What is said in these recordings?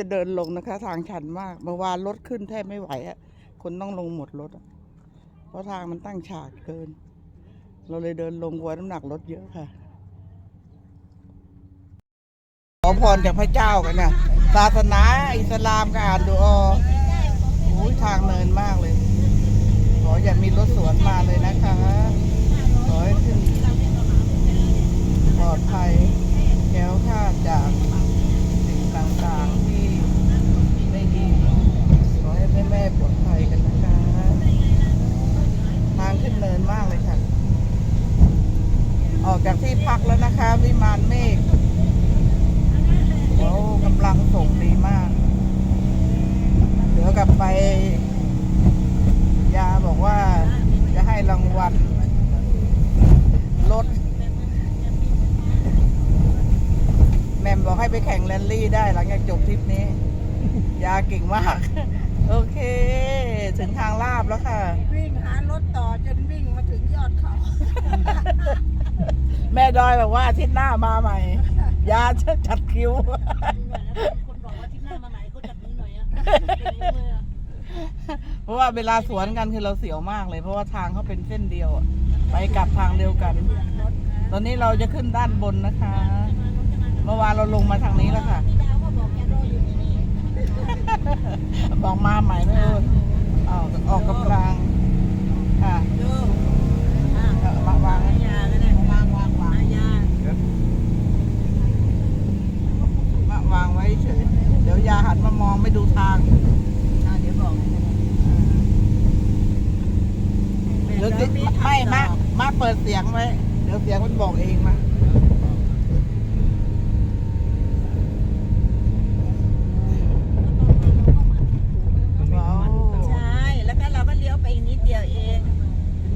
จะเดินลงนะคะ ทางชันมากเมื่อวานรถขึ้นแทบไม่ไหวอะคนต้องลงหมดรถอะเพราะทางมันตั้งฉากเกิน เราเลยเดินลงกลัวน้ำหนักรถเยอะค่ะ ขอพรจากพระเจ้ากันนะศาสนาอิสลามก็อ่านดูออโอ้ยทางเนินมากเลย ขออย่ามีรถสวนมาเลยนะคะ ขอให้ขึ้นปลอดภัยแคล้วคาดจากสิ่งต่างๆที่ไม่ดี ขอให้แม่แม่ๆปลอดภัยกันนะคะ ทางขึ้นเนินมากเลยค่ะ ออกจากที่พักแล้วนะคะ วิมานเมฆเขากำลังส่งดีมาก เดี๋ยวกลับไป ยาบอกว่าจะให้รางวัลรถแห ม่มบอกให้ไปแข่งแรลลี่ได้หลังจากจบทริปนี้ ยาเก่งมาก โอเค ถึงทางลาบแล้วค่ะ วิ่งหารถต่อจนวิ่งมาถึงยอดเขา แม่ดอยบอกว่าอาทิตย์หน้ามาใหม่ ยาจะจัดคิว คนบอกว่าที่หน้ามาไหนก็จับนี้หน่อยอะเพราะว่าเวลาสวนกันคือเราเสียวมากเลย เพราะว่าทางเขาเป็นเส้นเดียวอะไปกลับทางเดียวกัน ตอนนี้เราจะขึ้นด้านบนนะคะ เมื่อวานเราลงมาทางนี้แล้วค่ะ พี่ดาวก็บอกแกรออยู่ที่นี่บอกมาใหม่นะเออเอาออกกำลังค่ะดูอะเอามาวางอายาก็ได้วางวางวางอายา มาวางไว้เฉย เดี๋ยวยาหันมามองไม่ดูทางอะเดี๋ยวบอกให้นะเดี๋ยวสิไม่มามาเปิดเสียงไว้ เดี๋ยวเสียงมันบอกเองมาว้าว ใช่ แล้วก็เราก็เลี้ยวไปอีกนิดเดียวเอง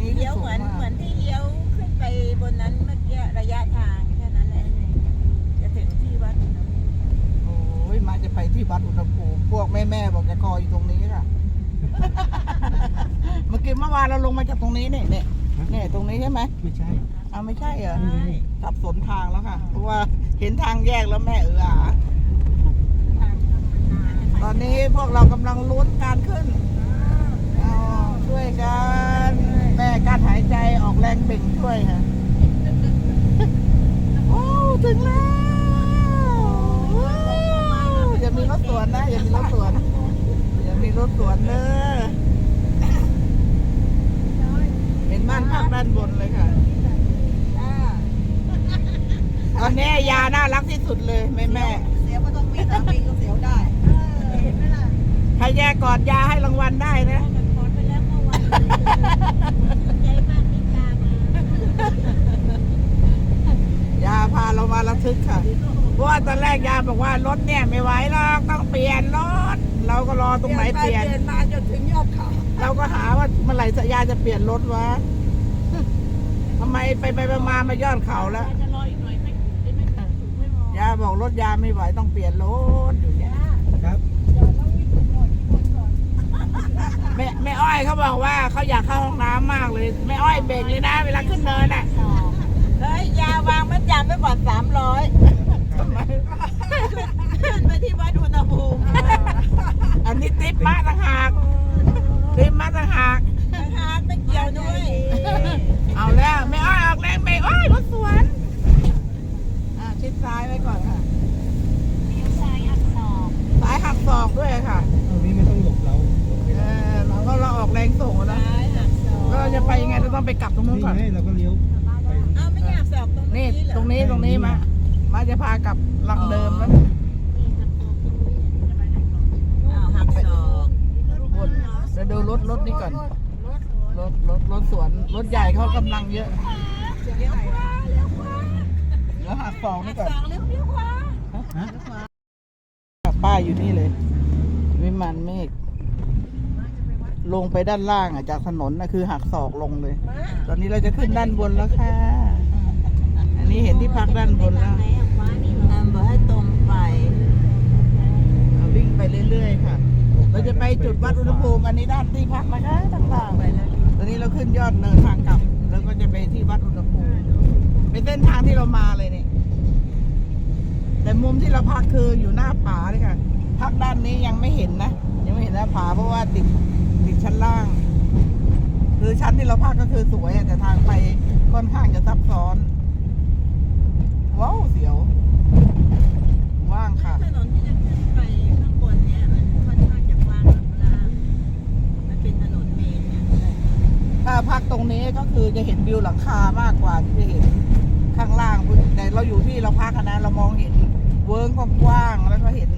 นี่ เลี้ยวเหมือนเหมือนที่เลี้ยวขึ้นไปบนนั้นเมื่อกี้ระยะทางแค่นั้นแหละจะถึงที่วัดนะโอ้ยมาจะไปที่วัดอุณหภูมิพวกแม่แม่ๆบอกจะคอยอยู่ตรงนี้ค่ะเมื่อกี้เมื่อวานเราลงมาจากตรงนี้เนี่ยเนี่ยเนี่ยตรงนี้ใช่ไหมไม่ใช่อ้าวไม่ใช่เหรอใช่สับสนทางแล้วค่ะเพราะว่าเห็นทางแยกแล้วแม่เอออาตอนนี้พวกเรากำลังลุ้นการขึ้นเอาช่วยกันแม่ การหายใจออกแรงเบ่งช่วยค่ะ โอ้ถึงแล้วว้าวอย่ามีรถสวนนะ อย่ามีรถสวน อย่ามีรถสวนเนอะเห็นบ้านพักด้านบนเลยค่ะอ่าตอนนี้ยาน่ารักที่สุดเลยแม่แม่เสียวก็ต้องมีสามีก็เสียวได้เห็นไหมล่ะใครแย่กอดยาให้รางวัลได้นะ ยาพาเรามาระทึกค่ะ เพราะว่าตอนแรกยาบอกว่ารถเนี่ยไม่ไหวหรอกต้องเปลี่ยนรถ เราก็รอตรงไหนเปลี่ยน เปลี่ยนมาจนถึงยอดเขาเราก็หาว่าเมื่อไหร่ยาจะเปลี่ยนรถวะทำไมไปไปไปมามาย้อนเขาแล้ว จะรออีกหน่อยไม่ไม่ไม่ถูกไม่พอยาบอกรถยาไม่ไหวต้องเปลี่ยนรถอยู่เนี่ย ครับ แม่แม่อ้อยเขาบอกว่าเขาอยากเข้าห้องน้ำมากเลยแม่อ้อยเบรกเลยนะ เวลาขึ้นเนินอะเฮ้ยยาวางมัดจำไว้ก่อนสามร้อยทำไมขึ้นไป บหลังเดิมแล้วอ้าวหักศอกวนเดี๋ยวดูรถรถนี่ก่อน รถรถรถสวน รถใหญ่เขากำลังเยอะเลี้ยวขวาเลี้ยวขวาแล้วหักศอกหันี่กก่อนศอกเลี้ยวเลี้ยวขวาฮะป้ายอยู่นี่เลย วิมานเมฆลงไปด้านล่างอะจากถนนนะคือหักศอกลงเลยมาตอนนี้เราจะขึ้นด้านบนแล้วค่ะ อันนี้เห็นที่พักด้านบนแล้ว อ่าบอกให้ตรง ไปวิ่งไปเรื่อยๆค่ะ เราจะไปจุดวัดอุณหภูมิอันนี้ด้านที่พักนะคะด้านล่างไปแล้วตอนนี้เราขึ้นยอดเนินทางกลับ แล้วก็จะไปที่วัดอุณหภูมิเป็นเส้นทางที่เรามาเลยนี่แต่มุมที่เราพักคืออยู่หน้าผาเลยค่ะพักขวานนี้ยังไม่เห็นนะยังไม่เห็นนะผาเพราะว่าติดติดชั้นล่าง คือชั้นที่เราพักก็คือสวยแต่ทางไปค่อนข้างจะซับซ้อน ว้าวเสียว ว่างค่ะ ถนนที่จะขึ้นไปข้างบนเนี่ยมันค่อนข้างจะกว้างแบบล่างมันเป็นถนนเมนเนี่ย ถ้าพักตรงนี้ก็คือจะเห็นวิวหลังคามากกว่าที่จะเห็นข้างล่าง แต่เรา อยู่ที่เราพักนะเรามองเห็นเวิ้งกว้างๆแล้วก็เห็น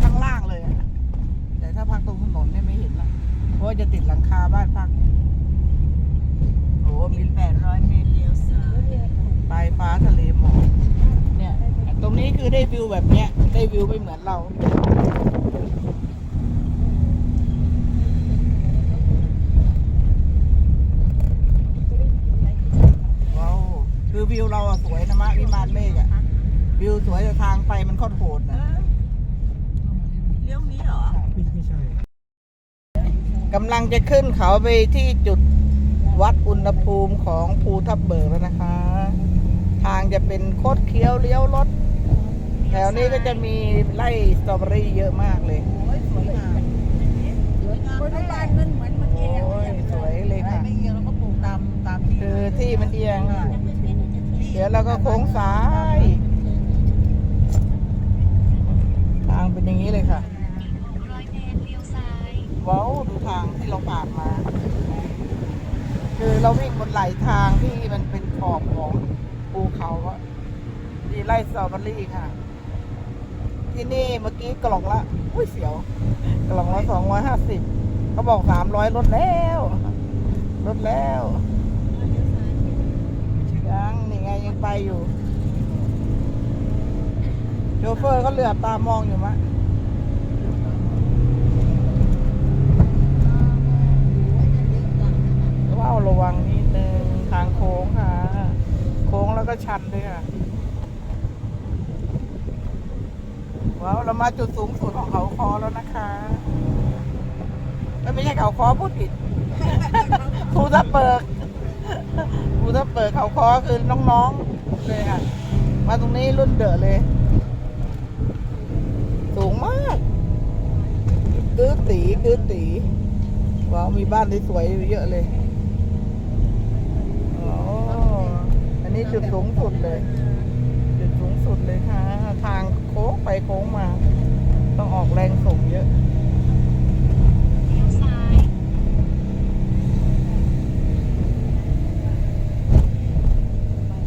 ข้างล่างเลยอะแต่ถ้าพักตรงถนนเนี่ยไม่เห็นละเพราะว่าจะติดหลังคาบ้านพักโอ้มีแปดร้อยเมตรเลี้ยวซ้ายปลายฟ้าทะเลหมอกเนี่ย ตรงนี้คือได้วิวแบบเนี้ยได้วิวไม่เหมือนเรา ว้าว คือ วิวเราอะสวยนะมะวิมานเมฆอะวิวสวยแต่ทางไปมันโคตรโหดเอนะอเลี้ยวนี้เหรอไม่ไม่ใช่กำลังจะขึ้นเขาไปที่จุดวัดอุณหภูมิของภูทับเบิกแล้วนะคะ ทางจะเป็นโคดเคี้ยวเลี้ยวรถ แถวนี้ก็จะมีไร่สตรอเบอรี่เยอะมากเลยโอ้ยสวยงามสวยงามคนบ้านมันเหมือนมันเองโอ้ยสวยเลยค่ะไม่เอียงเราก็ปลูกตามตามที่คือที่มันเอียงอะเดี๋ยวเราก็โค้งซ้าย ทางเป็นอย่างนี้เลยค่ะร้อยเมตรเลี้ยวซ้ายว้าวดูทางที่เราผ่านมา คือเราวิ่งบนไหลทางที่มันเป็นขอบของภูเขาอะดีไล่สตรอเบอรี่ค่ะ ที่นี่เมื่อกี้กล่องละ อุ้ยเสียว กล่องละสองร้อยห้าสิบเขาบอกสามร้อยลดแล้วลดแล้ว ยังไปอยู่โชเฟอร์ก็เหลือบตามองอยู่มะว้าวระวังนิดนึงทางโค้งค่ะ โค้งแล้วก็ชันด้วยค่ะว้าวเรามาจุดสูงสุดของเขาคอแล้วนะคะไม่ใช่เขาคอพูดผิดภูทับเบิก ทับเบิกเขาคอคือน้องๆเลยค่ะ มาตรงนี้รุ่นเดอะเลย สูงมากกือตีกือตีว้าวมีบ้านที่สวยๆเยอะเลยอ๋ออันนี้จุดสูงสุดเลย จุดสูงสุดเลยค่ะ ทางโค้งไปโค้งมา ต้องออกแรงส่งเยอะ เลี้ยวซ้าย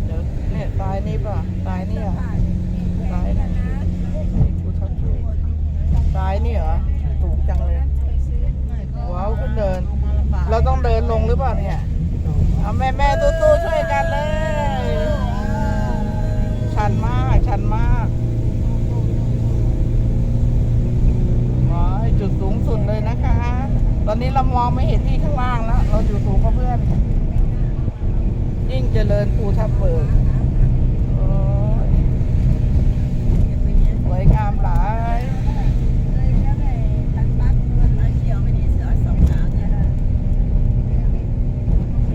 เดี๋ยว สายนี่ป่ะตายนี่เหรอตายนะกูทับเลยตายนี่เหรอสูงจังเลยว้าวขึ้นเดิน เราต้องเดินลงหรือเปล่าเนี่ยเอาแม่แม่ๆตู้ๆช่วยกันเลย ชันมากชันมากว้าจุดสูงสุดเลยนะคะ ตอนนี้เรามองไม่เห็นที่ข้างล่างแล้ว เราอยู่สูงกว่าเพื่อนยิ่งเจริญภูทับเบิกโอ้ยสวยงามหลาย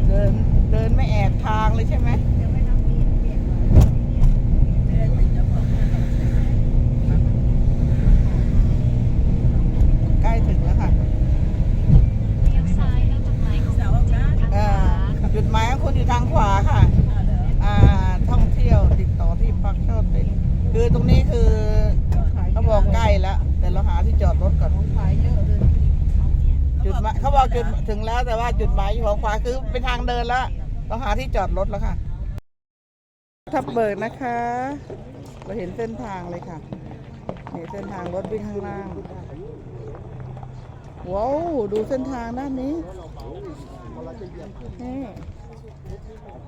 เดินเดินไม่แอบทางเลยใช่ไหม ใกล้ถึงแล้วค่ะ เลี้ยวซ้ายแล้วจุดหมายของคุณจะอยู่ทางข อ่าวา จุดหมายของคุณอยู่ทางขวาค่ะ อ่า ท่องเที่ยวติดต่อที่พักเช่าเต็นท์คือ ตรงนี้คือเขาบอกใกล้แล้วแต่เราหาที่จอดรถก่อนจุดหมายเขาบอกจุดถึงแล้วแต่ว่าจุดหมายอยู่ของขวาคือเป็นทางเดินแล้วเราหาที่จอดรถแล้วค่ะ ทับเบิกนะคะ เราเห็นเส้นทางเลยค่ะเห็นเส้นทางรถวิ่งข้างล่างว้าวดูเส้นทางด้านนี้นี่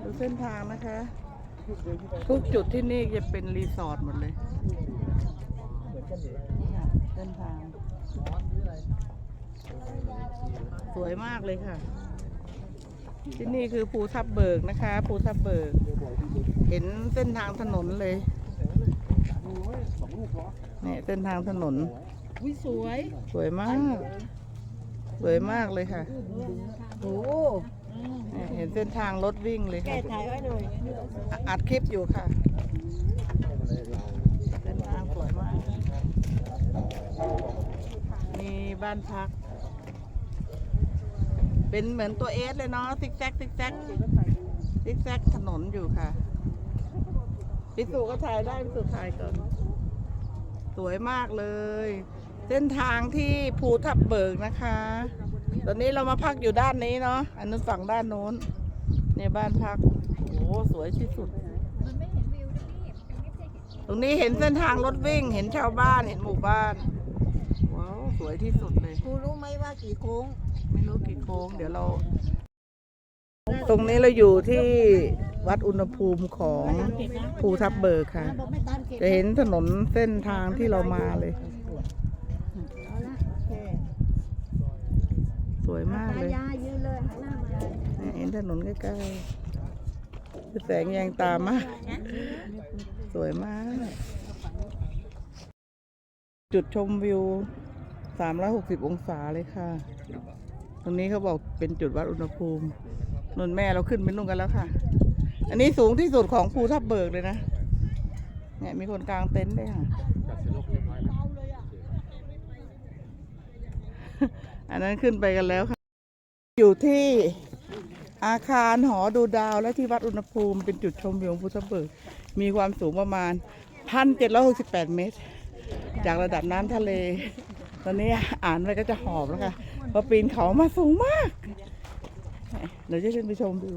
ดูเส้นทางนะคะ ทุกจุดที่นี่จะเป็นรีสอร์ทหมดเลยนี่ค่ะเส้นทาง สวยมากเลยค่ะ ที่นี่คือภูทับเบิกนะคะ ภูทับเบิก เห็นเส้นทางถนนเลยเนี่ยเส้นทางถนนสวย สวยมาก สวยมากเลยค่ะ โอ้ เนี่ยเห็นเส้นทางรถวิ่งเลยแกค่ะถ่ายไว้หน่อยอะอัดคลิปอยู่ค่ะ เส้นทางสวยมาก มีบ้านพัก เป็นเหมือนตัวเอสเลยเนาะซิกแซกซิกแซกซิกแซกถนนอยู่ค่ะพิสูก็ถ่ายได้พิสูถ่ายก่อนสวยมากเลย เส้นทางที่ภูทับเบิกนะคะ ตอนนี้เรามาพักอยู่ด้านนี้เนาะอันนู้นฝั่งด้านโน้นเนี่ยบ้านพักโอ้สวยที่สุดมันไม่เห็นวิวนะพี่มันไม่เคยเห็นตรงนี้เห็นเส้นทางรถวิ่ง เห็นชาวบ้านเห็นหมู่บ้านว้าวสวยที่สุดเลยครูรู้ไหมว่ากี่โค้ง ไม่รู้กี่โค้ง เดี๋ยวเรา ตรงนี้เราอยู่ที่วัดอุณหภูมิของภูทับเบิกค่ะ จะเห็นถนนเส้นทางที่เรามาเลย วยมากเลยเห็นถนนใกล้ๆแสงแยงตามาก สวยมาก จุดชมวิว 360 องศาเลยค่ะ ตรงนี้เขาบอกเป็นจุดวัดอุณหภูมินนแม่เราขึ้นไปนู่นกันแล้วค่ะ อันนี้สูงที่สุดของภูทับเบิกเลยนะ เนี่ยมีคนกลางเต็นท์ด้วยค่ะ อันนั้นขึ้นไปกันแล้วค่ะ อยู่ที่อาคารหอดูดาวและที่วัดอุณหภูมิเป็นจุดชมวิวของภูทับเบิกมีความสูงประมาณ 1,768 เมตร จากระดับน้ำทะเล ตอนนี้อ่านไปก็จะหอบแล้วค่ะเพราะปีนเขามาสูงมาก เดี๋ยวจะขึ้นไปชมดู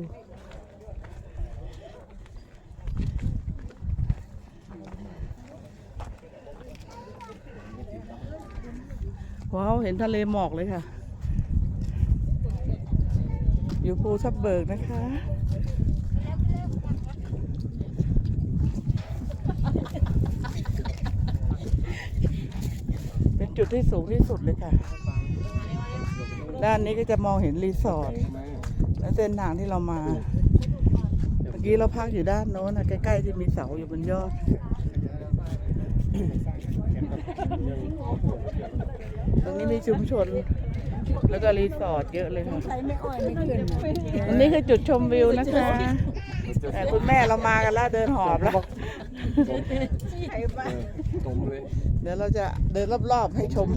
ว้าวเห็นทะเลหมอกเลยค่ะ อยู่ภูทับเบิกนะคะ เป็นจุดที่สูงที่สุดเลยค่ะ ด้านนี้ก็จะมองเห็นรีสอร์ทและเส้นทางที่เรามา เมื่อกี้เราพักอยู่ด้านโน้นนะใกล้ ๆ ที่มีเสาอยู่บนยอด ตรงนี้มีชุมชน แล้วก็รีสอร์ทเยอะเลยค่ะ ใช้ไม่อ้อยไม่ขึ้นอันนี้คือจุดชมวิวนะคะแต่คุณแม่เรามากันแล้วเดินหอบแล้ว ใช้บ้านเดี๋ยวเราจะเดินรอบๆให้ชม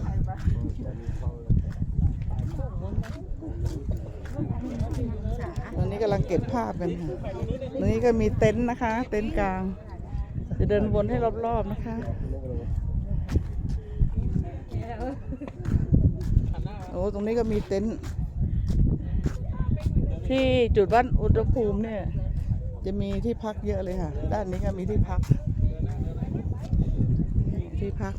ตอนนี้กำลังเก็บภาพกันค่ะตรงนี้ก็มีเต็นท์นะคะ เต็นท์กลาง จะเดินวนให้รอบๆนะคะ โอ้ตรงนี้ก็มีเต็นท์ที่จุดวัดอุณหภูมิเนี่ย จะมีที่พักเยอะเลยค่ะ ด้านนี้ก็มีที่พัก ที่พัก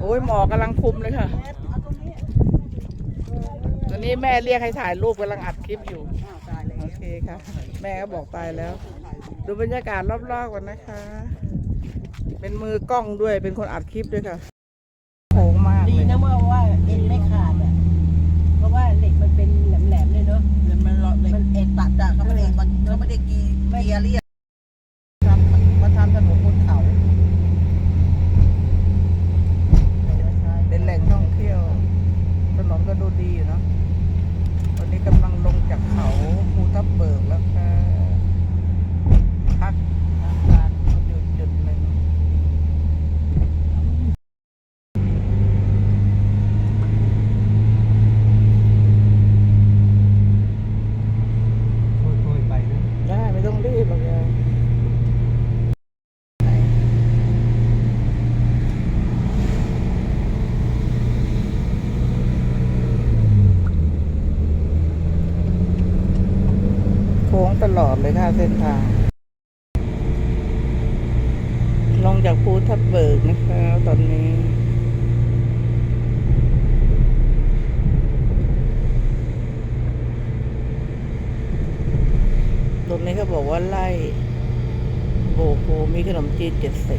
โอ้ยหมอกำลังคุมเลยค่ะ ตอนนี้แม่เรียกให้ถ่ายรูปกำลังอัดคลิปอยู่ คค่ะ แม่ก็บอกตายแล้ว ดูบรรยากาศรอบๆกันนะคะ เป็นมือกล้องด้วยเป็นคนอัดคลิปด้วยค่ะโหงมากดีเลยนะว่าว่าเอ็นไม่ขาดอะเพราะว่าเหล็กมันเป็นแหลมๆเลยเนาะมันมันเอกตัดอะเขาไม่ได้มันเขาไม่ได้กีเกียร์เรียกทำมาทำถนนบนเขาเป็นแหล่งท่องเที่ยวถนนก็ดูดีอยู่เนาะตอนนี้กำลังลงจากเขา ภูทับเบิกแล้วค่ะ พักอาคารอยู่จุดหนึ่ง ค่อยๆไปนะ ได้ไม่ต้องรีบหรอกยายโค้ง ตลอดเลยค่ะเส้นทาง ลงจากภูทับเบิกนะคะตอนนี้ตรงนี้เขาบอกว่าไล่โบโกมีขนมจีนเจ็ดสี